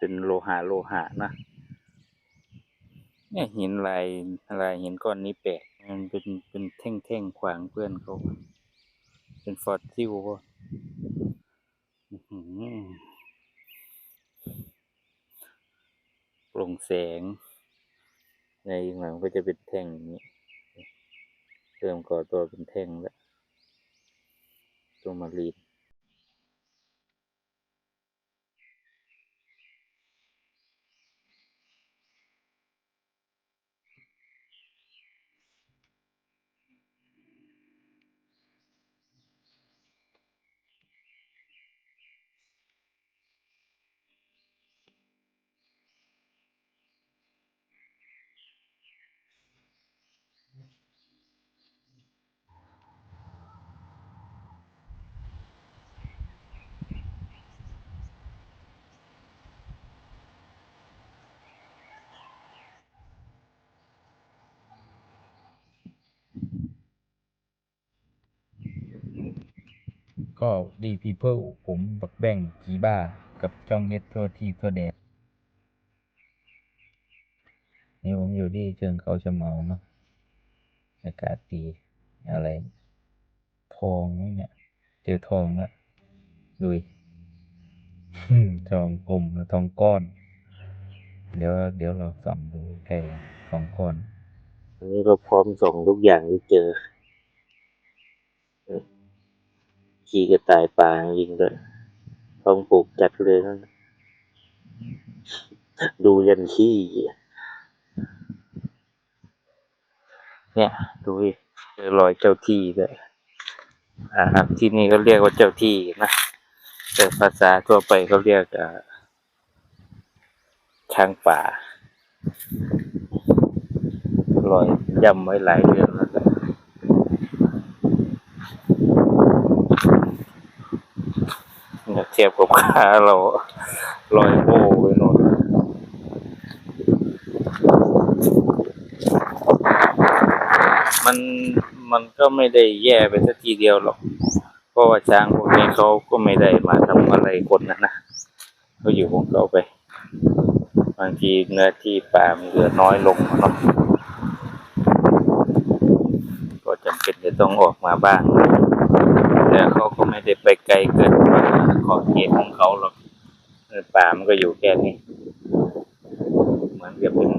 เป็นโลหะโลหะนะเนี่ยหินลายลายหินก้อนนี้แปลกมันเป็นเป็นแท่งแท่งขวางเพื่อนเขาเป็นฟอสซิลวะอื้อหือโปร่งแสง ในหลังก็จะเป็นแท่งอย่างนี้เริ่มก่อตัวเป็นแท่งแล้วตัวมารีน ก็ดีพีเพิลผมบักแบ่งกีบ้ากับจ้องเน็ตตัวที่ตัวแดดนี่ผมอยู่ที่เชิงเขาชะเมาเนาะอากาศดีอะไร ทองนี่เนี่ย เจอทองล้วดุยทองกลมแล้วทองก้อน เดี๋ยว เดี๋ยวเราส่องดูแค่ทองก้อนอันนี้ก็พร้อมส่งทุกอย่างที่เจอ ขี่กระต่ายป่ายิงด้วยพร้อมปลูกจัดเลยนั่นดูยันขี้ เนี่ย ดูดิเจอรอยเจ้าที่ด้วยอ่าที่นี่ก็เรียกว่าเจ้าที่นะแต่ภาษาทั่วไปเขาเรียกอ่าช้างป่ารอยย่ำไว้หลายเดือนแล้วแหละเนี่ยเทีย บกับขาเรารอยโบไปโน่นมันมันก็ไม่ได้แย่ไปสักทีเดียวหรอก เพราะว่าช้างพวกนี้เขาก็ไม่ได้มาทำอะไรคนนะนะเขาอยู่ของเขาไป บางทีเนื้อที่ป่ามันเหลือน้อยลงเนาะก็จำเป็นจะต้องออกมาบ้าง แต่เขาก็ไม่ได้ไปไกลเกินกว่า ขอบเขตของเขาหรอกป่ามันก็อยู่แค่นี้ เหมือนกับเป็น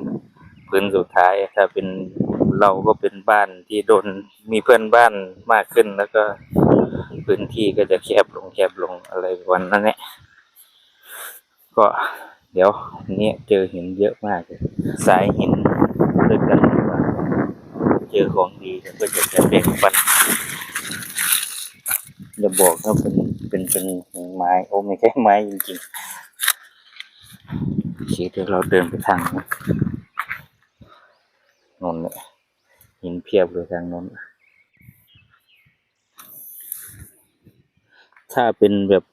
พื้นสุดท้าย ถ้าเป็นเราก็เป็นบ้านที่โดนมีเพื่อนบ้านมากขึ้นแล้วก็พื้นที่ก็จะแคบลงแคบลงอะไรวันนั้นเนี่ยก็เดี๋ยววันนี้เจอหินเยอะมากเลยสายหินด้วยกันเจอของดีก็จะแบ่งปันอย่าบอกว่าเป็นเป็นเป็น ไม้โอ้ไม่ใช่ไม้จริงๆโอเดี๋ยวเราเดินไปทางนั้นเนี่ยหินเพียบเลยทางนั้นถ้าเป็นแบบ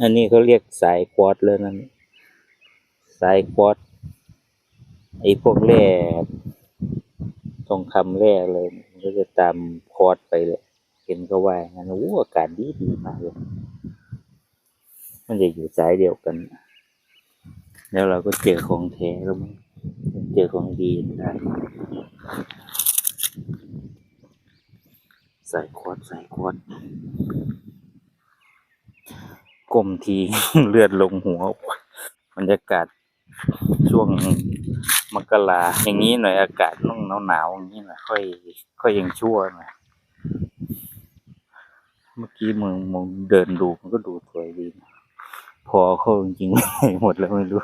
อันนี้เขาเรียกสายควอตเลยนั่นสายควอตไอ้พวกแร่ทองคำแร่เลยก็จะตามคอร์สไปเลยเห็นก็ว่าอย่างนั้นโอ้อากาศดีดีมากเลย มันจะอยู่สายเดียวกัน แล้วเราก็เจอของแท้แล้วมั้งเจอของดีได้ใส่คอร์สใส่คอร์สกลมทีเลือดลงหัวบรรยากาศช่วงมกราอย่างนี้หน่อยอากาศต้องหนาวหนาวๆอย่างนี้หน่อยค่อย ค่อยยังชั่วหน่อยเมื่อกี้มึงมึงเดินดูมันก็ดูสวยดีนะ พอเขาจริงๆหมดแล้วไม่รู้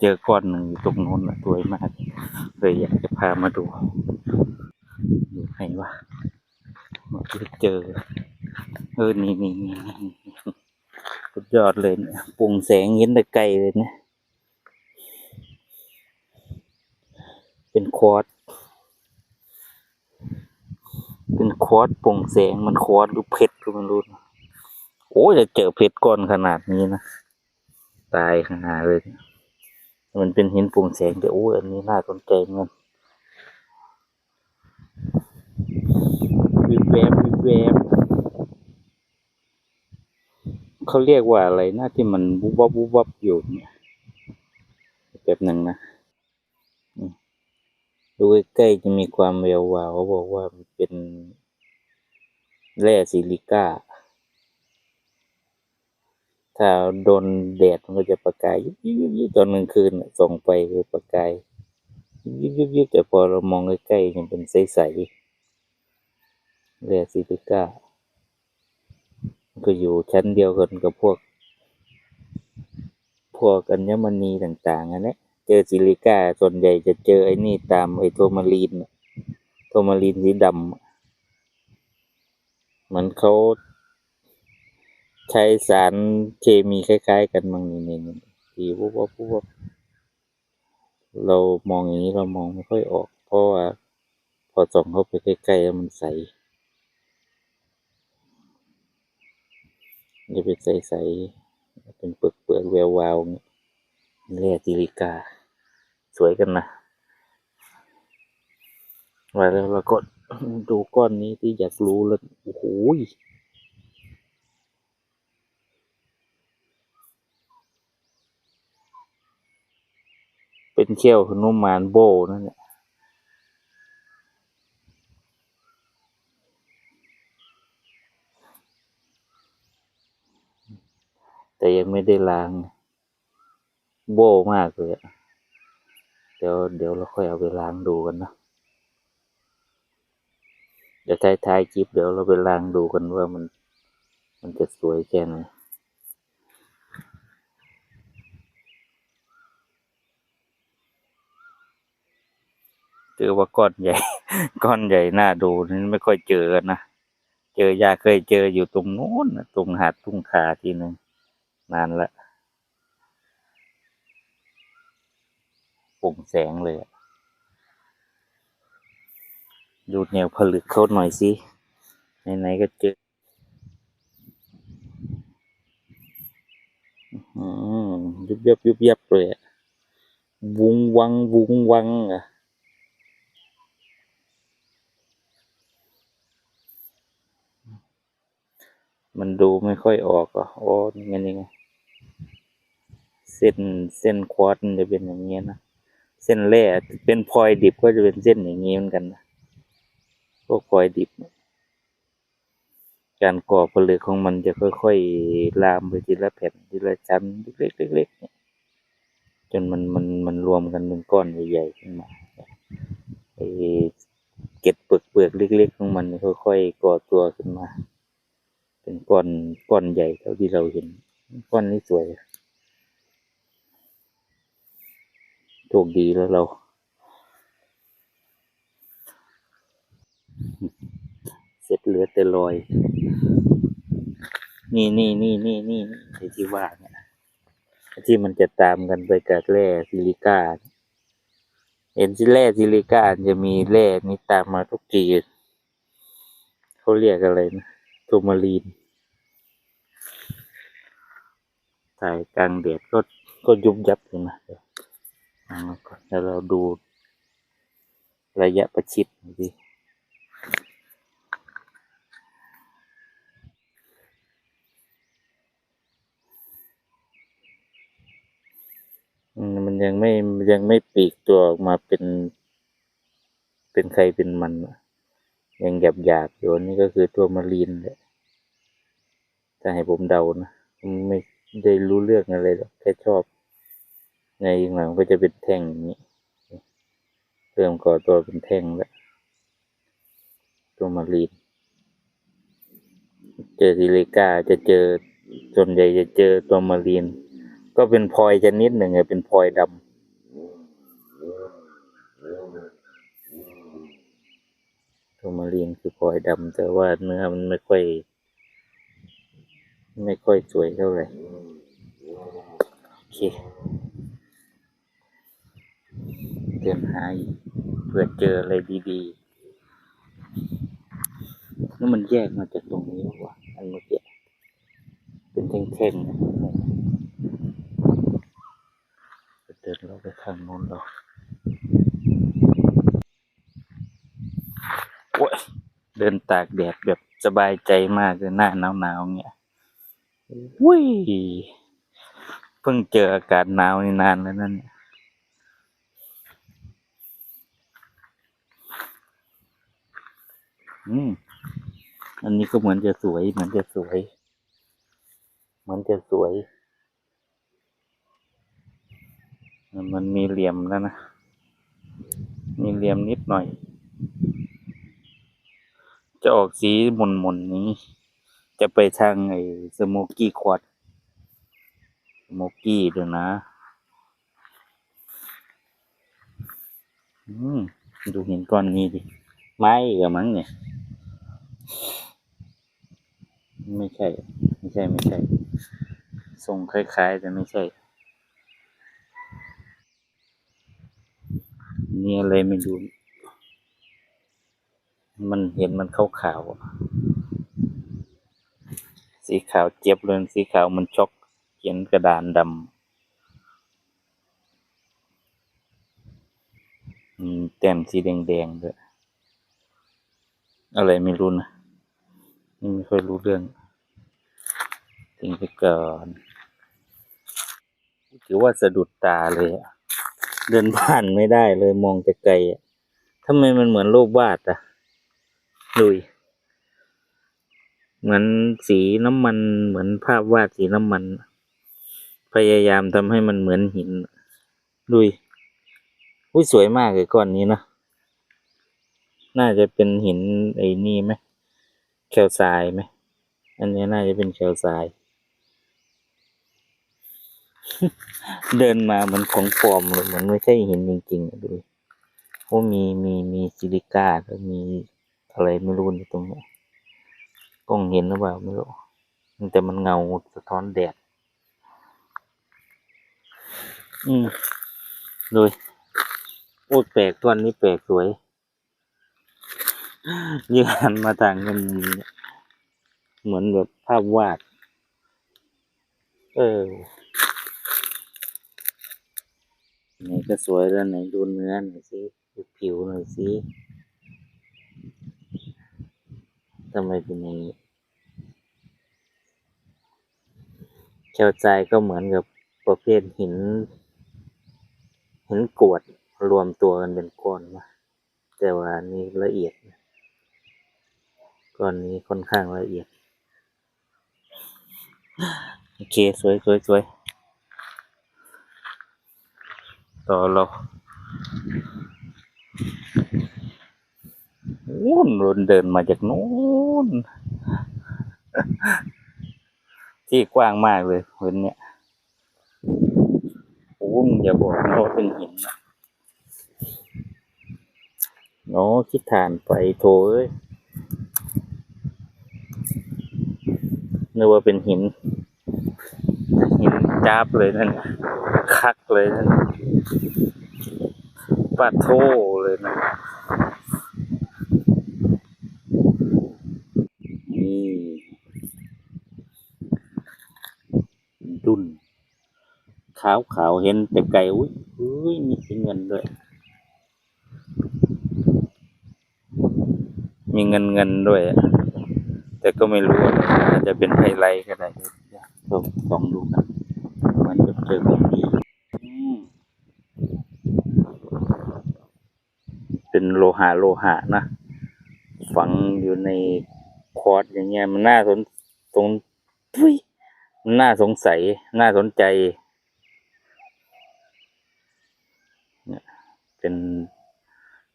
เจอก้อนหนึ่งอยู่ตรงโน้นนะสวยมากเลยอยากจะพามาดูอยู่ไหนวะมื่อกี้เจอ เออนี่นี่นี่สุดยอดเลยเนี่ยปรุงแสงเห็นแต่ไกลเลยเนี่ยเป็นควอตเป็นควอตโปร่งแสงมันควอตหรือเพชรก็ไม่รู้นะ โอ้ยจะเจอเพชรก้อนขนาดนี้นะ ตายขนาดเลย มันเป็นหินปร่งแสงแต่โอ้ยอันนี้น่าสนใจเหมือนวิบแวบวิบแวบเขาเรียกว่าอะไรนะที่มันวุบวับวุบวับอยู่เนี่ยแป๊บหนึ่งนะดูใกล้ๆจะมีความแวววาวเขาบอกว่ามันเป็นแร่ซิลิก้า ถ้าโดนแดดมันก็จะประกายยิบยิบยิบยิบตอนกลางคืนส่องไปคือประกายยิบยิบยิบแต่พอเรามองใกล้ๆมันเป็นใสๆแรซิลิก้ามันก็อยู่ชั้นเดียวกันกับพวก พวกอัญมณีต่างๆอันนี้เจอซิลิก้าส่วนใหญ่จะเจอไอ้นี่ตามไอ้โทมารีนโทมารีนสีดำเหมือนเขา ใช้สารเคมีคล้าย ๆ กันมั้งนี่นี่นี่ที่พวกว่าพวกเรามองอย่างนี้เรามองไม่ค่อยออก เพราะว่าพอส่องเข้าไปใกล้ๆแล้วมันใสจะเป็นใสๆเป็นเปลือกเปลือกแวววาวเงี้ยแร่ซิลิกา สวยกันนะมาแล้วเราก็ดูก้อนนี้ที่อยากรู้แล้วโอ้โห เป็นเขี้ยวหนุมานโบนั่นแหละแต่ยังไม่ได้ล้าง โบมากเลยอะเดี๋ยวเดี๋ยวเราค่อยเอาไปล้างดูกันนะเดี๋ยวท้ายท้ายคลิปเดี๋ยวเราไปล้างดูกันว่ามัน มันจะสวยแค่ไหน เจอว่าก้อนใหญ่ ก้อนใหญ่น่าดูนี่ไม่ค่อยเจอนะเจอยาเคยเจออยู่ตรงโน้นตรงหาดทุ่งคาทีหนึ่งนานละปร่งแสงเลยดูแนวผลึกเขาหน่อยสิไหนๆก็เจออืมยุบยับยุบยับเลยอะวุงวังวุงวังอะ มันดูไม่ค่อยออกอะอ๋อนี่ไงนี่ไงเส้นเส้นควอตจะเป็นอย่างเงี้ยนะเส้นแร่เป็นพลอยดิบก็จะเป็นเส้นอย่างงี้เหมือนกันนะพวกพลอยดิบ การก่อผลึกของมันจะค่อยๆลามไปทีละแผ่นทีละชั้นเล็กๆเล็กๆจนมันมันมันรวมกันเป็นก้อนใหญ่ๆขึ้นมาไอ้เก็ดเปลือกเปลือกเล็กๆของมันเนี่ยค่อยๆก่อตัวขึ้นมา เป็นก้อนก้อนใหญ่เท่าที่เราเห็น ก้อนนี้สวยโชคดีแล้วเรา เสร็จเหลือแต่รอย นี่นี่นี่นี่นี่ไอที่ว่าเนี่ยไอที่มันจะตามกันไปกับแร่ซิลิก้าเนี่ยเห็นที่แร่ซิลิก้าจะมีแร่นี้ตามมาทุกทีเขาเรียกอะไรนะ โทมารีน ถ่ายกลางแดดก็ก็ยุบยับอยู่นะเดี๋ยวเอก่อนแล้วเราดูระยะประชิดดิอืมมันยังไม่ยังไม่ปลีกตัวออกมาเป็น เป็นใครเป็นมันอะ ยังหยาบหยาบอยู่นนี่ก็คือตัวมารีนแหละถ้าให้ผมเดานะผมไม่ได้รู้เรื่องอะไรหรอกแค่ชอบ ในหลังก็จะเป็นแท่งอย่างนี้เริ่มก่อตัวเป็นแท่งแล้วตัวมารีน เจอซิลิก้าจะเจอส่วนใหญ่จะเจอตัวมารีน ก็เป็นพลอยชนิดหนึ่งอะเป็นพลอยดำ ตัวมาเรียนคือพลอยดำแต่ว่าเนื้อมันไม่ค่อย ไม่ค่อยสวยเท่าไหร่โอเคเดินหาเพื่อเจออะไรดีๆแล้วมันแยกมาจากตรงนี้ว่ะอันเมื่อกี้เป็นแท่งๆนะเดินเราไปทางโน้นเรา โอ้ยเดินตากแดดแบบสบายใจมากเลยหน้าหนาวหนาวเงี้ยวุ้ยเพิ่งเจออากาศหนาวนี่นานแล้วนั่นเนี่ยอืมอันนี้ก็เหมือนจะสวย เหมือนจะสวย เหมือนจะสวย มันมีเหลี่ยมแล้วนะ มีเหลี่ยมนิดหน่อย จะออกสีหม่นๆนี้ จะไปทางไอ้สโมกี้ควอดสโมกี้ด้วยนะ อืม ดูเห็นก้อนนี้ดิ ไม้กับมั้งเนี่ย ไม่ใช่ ไม่ใช่ ไม่ใช่ ทรงคล้ายๆ แต่ไม่ใช่ นี่อะไรไม่รู้ มันเห็นมันขาวๆอะสีขาวเจี๊ยบเลยสีขาวมันช็อกเขียนกระดานดำมีแต้มสีแดงๆด้วยอะไรไม่รู้นะไม่ค่อยรู้เรื่องทิ้งไปก่อนถือว่าสะดุดตาเลยเดินผ่านไม่ได้เลยมองไกลอะทำไมมันเหมือนรูปวาดอะ ดุย เหมือนสีน้ำมันเหมือนภาพวาดสีน้ำมัน พยายามทำให้มันเหมือนหินดุยอุ้ยสวยมากเลยก้อนนี้นะน่าจะเป็นหินไอ้นี่ไหมแคลไซด์ไหมอันนี้น่าจะเป็นแคลไซด์เดินมาเหมือนของปลอมเลยเหมือนไม่ใช่หินจริงๆดูเพรามีมีมีซิลิก้าแล้วมี อะไรไม่รู้ในตรงนี้กล้องเห็นหรือเปล่าไม่รู้แต่มันเงาสะท้อนแดด อืมดูโอ้แปลกตัวนี้แปลกสวยยืนหันมาทางกันเหมือนแบบภาพวาด เออไหนก็สวยแล้วไหนดูเนื้อหน่อยสิดูผิวหน่อยสิ ทำไมเป็นอย่างนี้แคลไซก็เหมือนกับประเภทหิน หินกรวดรวมตัวกันเป็นก้อนมาแต่ว่านี้ละเอียดก้อนนี้ค่อนข้างละเอียด โอเค สวยสวยสวยต่อเรา นรนเดินมาจากนู้น ที่กว้างมากเลยพื้นเนี้ยโอ้มึงอย่าบอกนะว่าเป็นหินนะโน้คิดฐานไปโถเอ้ยนึกว่าเป็นหิน หินจ้าบเลยนั่นคักเลยนั่นน่ะปาโทเลยนะ นี่ดุน ขาวขาวเห็นแต่ไกลอุ้ยอุ้ยมีสีเงินด้วย มีเงินเงินด้วย แต่ก็ไม่รู้อะไรอาจจะเป็นไฮไลท์ก็ได้เดี๋ยวลองลองดูกันมันจะเจอของดีเป็นโลหะโลหะนะ ฝังอยู่ในคอร์สอย่างเงี้ยมันน่าสนตรงทุยน่าสงสัย น่าสนใจ เนี่ย เป็น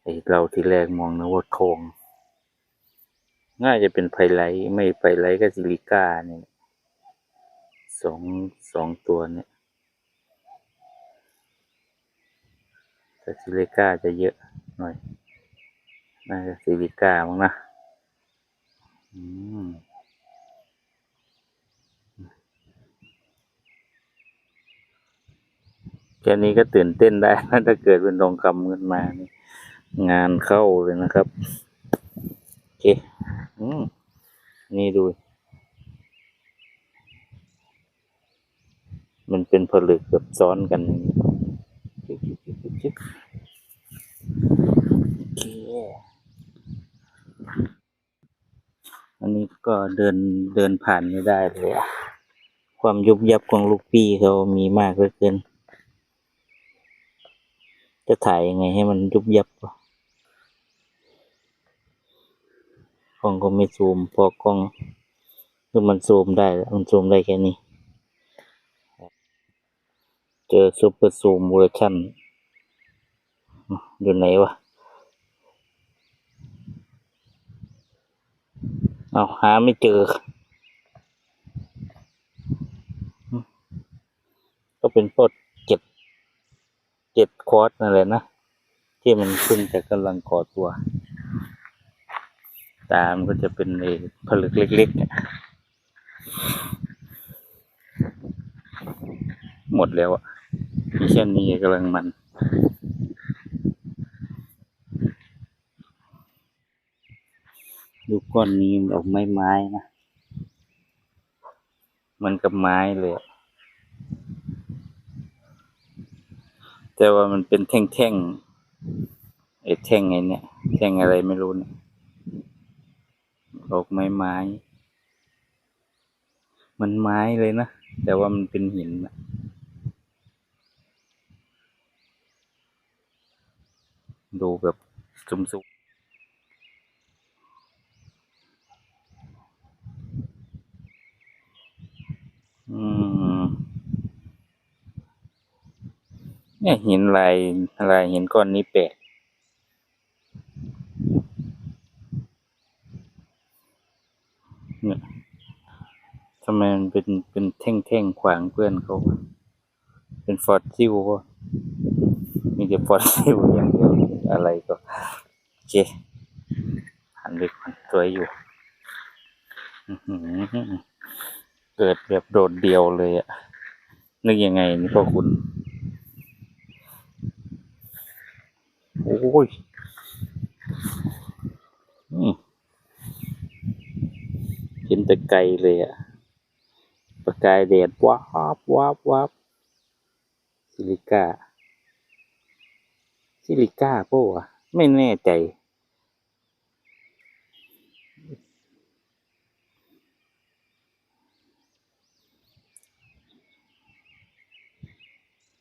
ไอเราที่แรกมองนะว่าทองน่าจะเป็นไพไลท์ไม่ไพไลท์ก็ซิลิก้าเนี่ยสองสองตัวเนี่ยแต่ซิลิก้าจะเยอะหน่อยน่าจะซิลิก้ามั้งนะอืม แค่นี้ก็ตื่นเต้นได้นะถ้าเกิดเป็นทองคำขึ้นมานี่งานเข้าเลยนะครับ โอเคอืมนี่ดู มันเป็นผลึกแบบซ้อนกันอันนี้โอเคอันนี้ก็เดินเดินผ่านไม่ได้เลยอะความยุบยับของลูกพี่เขามีมากเหลือเกิน จะถ่ายยังไงให้มันยุบยับวะกล้องก็ไม่ซูม พอกล้องคือมันซูมได้ มันซูมได้แค่นี้ เจอซูเปอร์ซูมเวอร์ชันอยู่ไหนวะ เอาหาไม่เจอ ก็เป็นพวกเจ็ด เจ็ดคอร์สนั่นแหละนะ ที่มันขึ้นแต่กำลังก่อตัว ตามนก็จะเป็นไอ้ผลึกเล็กๆเนี่ยหมดแล้วอะมีแค่นี้กำลังมันดูก้อนนี้มันออกไม้ไม้ๆนะ มันกับไม้เลยอะ แต่ว่ามันเป็นแท่งๆไอ้แท่งไอ้เนี่ย แท่งอะไรไม่รู้เนี่ยอกไม้ไม้ มันไม้เลยนะ แต่ว่ามันเป็นหินนะดูแบบสุมๆอืม เนี่ยหินลายลายหินก้อนนี้แปลกเนี่ยทำไมมันเป็นเป็นแท่งแท่งๆขวางเพื่อนเขาเป็นฟอสซิลวะมีแต่ฟอสซิลอย่างเดียวอะไรก็โอเคหันไปก่อนสวยอยู่เกิดแบบโดดเดียวเลยอะนึกยังไงนี่พ่อคุณ โอ้ ยอืมเห็นแต่ไกลเลยอะประกายแดดวาบวาบวาบซิลิก้าซิลิก้าปะวะไม่แน่ใจ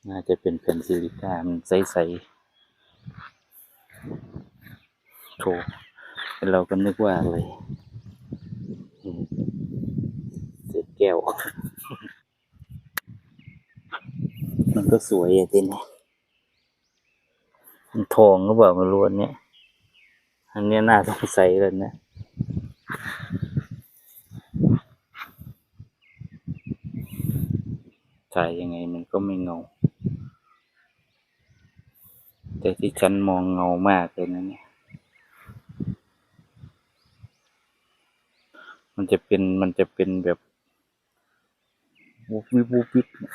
น่าจะเป็นแผ่นซิลิก้ามันใสๆ โถเราก็นึกว่าอะไรอืมเศษแก้ว มันก็สวยอะติเนี่ยมันทองหรือเปล่าไม่รู้อันเนี้ยอันเนี้ยน่าสงสัยเลยนะถ่ายยังไงมันก็ไม่เงา แต่ที่ฉันมองเงามากเลยนะเนี่ย มันจะเป็นมันจะเป็นแบบวุบวิบวุบวิบเนี่ย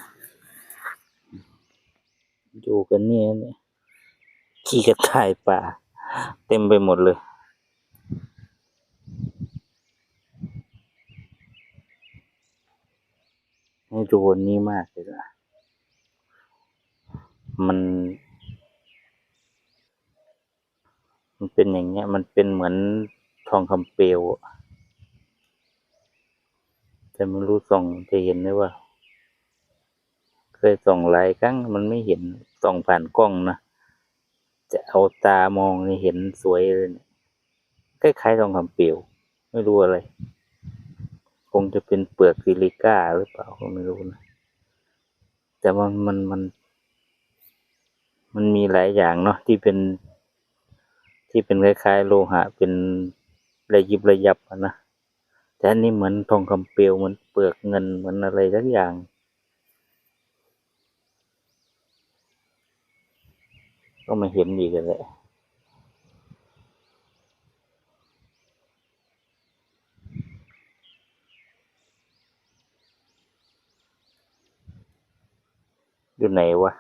ดูกันเนี่ยเนี่ขี้กระต่ายป่า เต็มไปหมดเลยให้ดูอันนี้มากเลยนะมันมันเป็นอย่างเงี้ย มันเป็นเหมือนทองคำเปลวอะ แต่ไม่รู้ส่องจะเห็นไหมว่า เคยส่องหลายครั้งมันไม่เห็นส่องผ่านกล้องนะจะเอาตามองนี่เห็นสวยเลยเนี่ยคล้ายๆทองคำเปลวไม่รู้อะไร คงจะเป็นเปลือกซิลิก้าหรือเปล่าก็ไม่รู้นะแต่ว่ามันมัน มันมีหลายอย่างเนาะที่เป็น ที่เป็นคล้ายๆ โลหะเป็นระยิบระยับนะ แต่อันนี้เหมือนทองคำเปลวเหมือนเปลือกเงินเหมือนอะไรสักอย่างก็ไม่เห็นอีกแล้วแหละอยู่ไหนวะ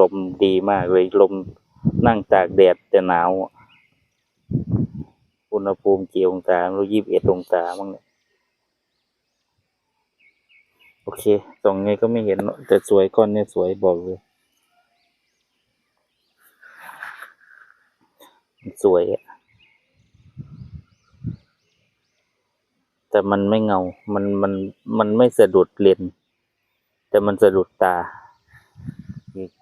ลมดีมากเลยลมนั่งตากแดดแต่หนาวอุณหภูมิกี่องศาไม่รู้ยี่สิบเอ็ดองศามั้งเนี่ยโอเคส่องไงก็ไม่เห็นแต่สวยก้อนเนี่ยสวยบอกเลย สวยอะแต่มันไม่เงา มันมันมันไม่สะดุดเลนแต่มันสะดุดตา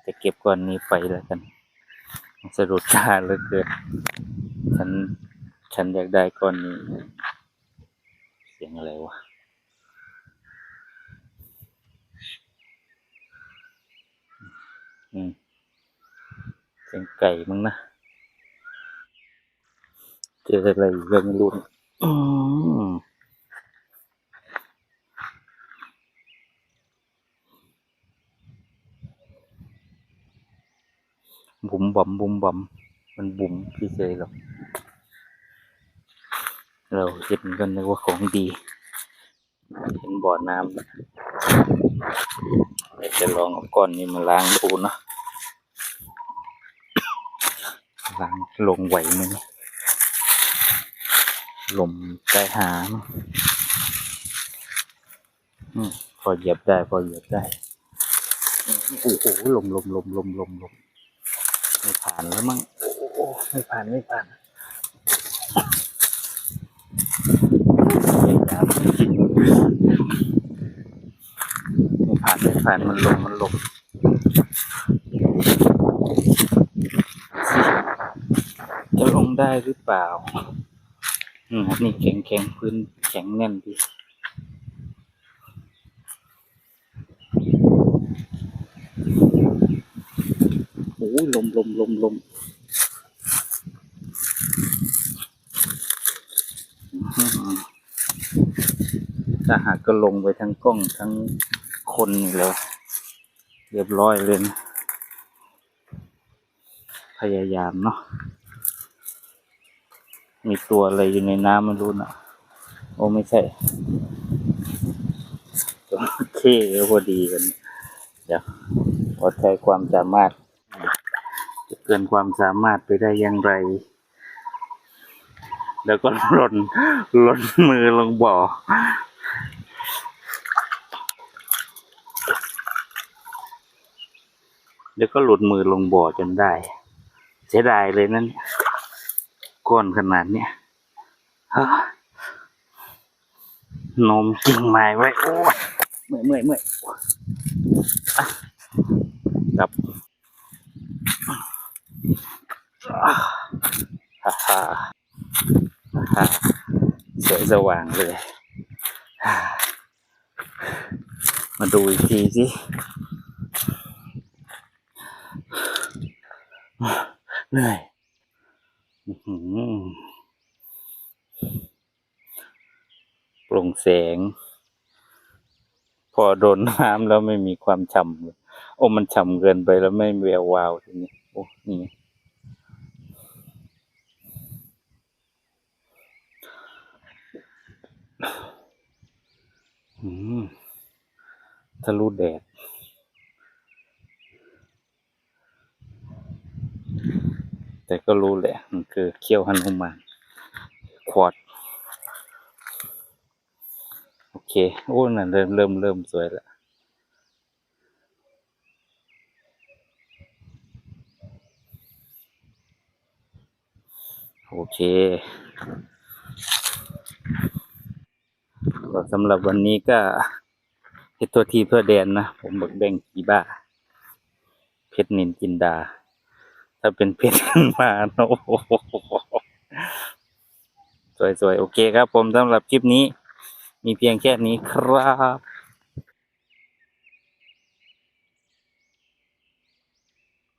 จะเก็บก้อนนี้ไปแล้วกัน สะดุดตาเหลือเกินฉัน ฉันอยากได้ก้อนนี้ เสียงอะไรวะอืมเสียงไก่มั้งนะ เจออะไรอีกก็ไม่รู้ นะอืมบุ๋มบ่มบุ๋มบ่มมันบุ๋มพี่เจหรอกเราเห็นกันนึกว่าของดีเห็นบ่อน้ำจะลองเอาก้อนนี้มาล้างดูนะล้างลงไหวไหมเนี่ยลมใต้หางอืมพอเหยียบได้ พอเหยียบได้ โอ้โหลมลมลมลมลมลม ไม่ผ่านแล้วมั้งโอ้โหไม่ผ่านไม่ผ่านพยายามไม่กินไม่ผ่านไม่ผ่านมันลมมันลมจะลงได้หรือเปล่าอืมนี่แข็งแข็งพื้นแข็งแน่นดี โอ้ย ลมลมลมลมถ้าหากก็ลงไปทั้งกล้องทั้งคนเลยเรียบร้อยเลยนะพยายามเนาะ มีตัวอะไรอยู่ในน้ำไม่รู้นะโอ้ไม่ใช่ตัวเคก็พอดีกัน เดี๋ยวขอใช้ความสามารถ กินความสามารถไปได้อย่างไร แล้วก็หล่นหล่นมือลงบ่อแล้วก็หลุดมือลงบ่อจนได้ เสียดายเลยนั่นก้อนขนาดเนี้ยฮะนมกิ่งไม้ไว้ โอ้ยเมื่อยเมื่อยเมื่อยอะกลับอะฮ่าฮ่าฮ่าฮ่าสวยสว่างเลยฮ่ามาดูอีกทีสิเหนื่อยโปร่งแสง พอโดนน้ำแล้วไม่มีความฉ่ำเลยโอ้มันฉ่ำเกินไปแล้วไม่แวววาวทีนี้ โอ้นี่ไงอืม ทะลุแดด แต่ก็รู้แหละ มันคือเขี้ยวหันุมานควอด โอเค โอ้นั่นเริ่มเริ่มเริ่มสวยแล้วโอเคก็ สำหรับวันนี้ก็เฮ็ดตัวทีเพื่อแดนนะ ผมบักแบ่งกีบ้า เพชรนินจินดา ถ้าเป็นเพชรมาโอ้โหสวยๆ โอเคครับผมสำหรับคลิปนี้ มีเพียงแค่นี้ครับ